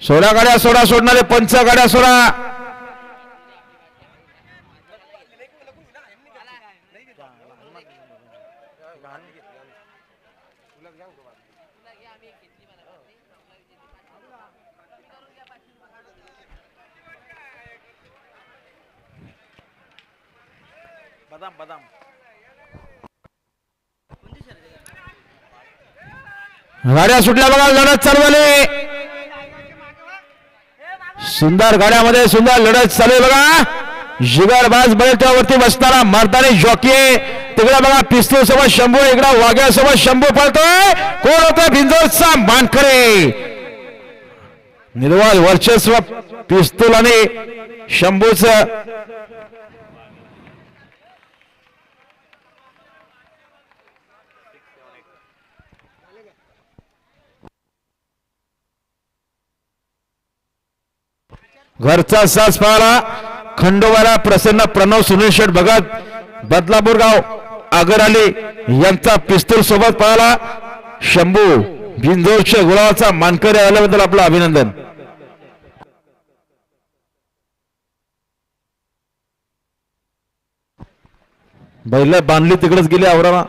सोळा गाड्या सोडा सोडणारे पंच गाड्या सोडा. बदाम बदाम. गाड्या सुटल्या बघा लढत चालू झाली. सुंदर गाड्यामध्ये सुंदर लढत चालू आहे बघा. जिगरबाज बैठ्यावरती बसणारा मारताने जॉकी तिकडे बघा पिस्तूल सोबत शंभू इकडे वाघ्यासोबत शंभू पळतोय. कोण होतं? भिंजोरचा मानकरे. निर्वाल वर्चस्व पिस्तूल आणि शंभूच. घरचा सास पाहला खंडोबाला प्रसन्न प्रणव सुनील शेठ भगत बदलापूर गाव आगर आली यांचा पिस्तूल सोबत पाहला शंभू भिंजोरच्या गुलाबाचा मानकरी आल्याबद्दल आपलं अभिनंदन. बैल बांधली तिकडेच गेली आवराला.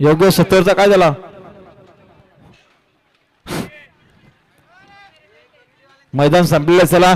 योग्य सत्तरचा काय झाला? मैदान संपलेलं चला.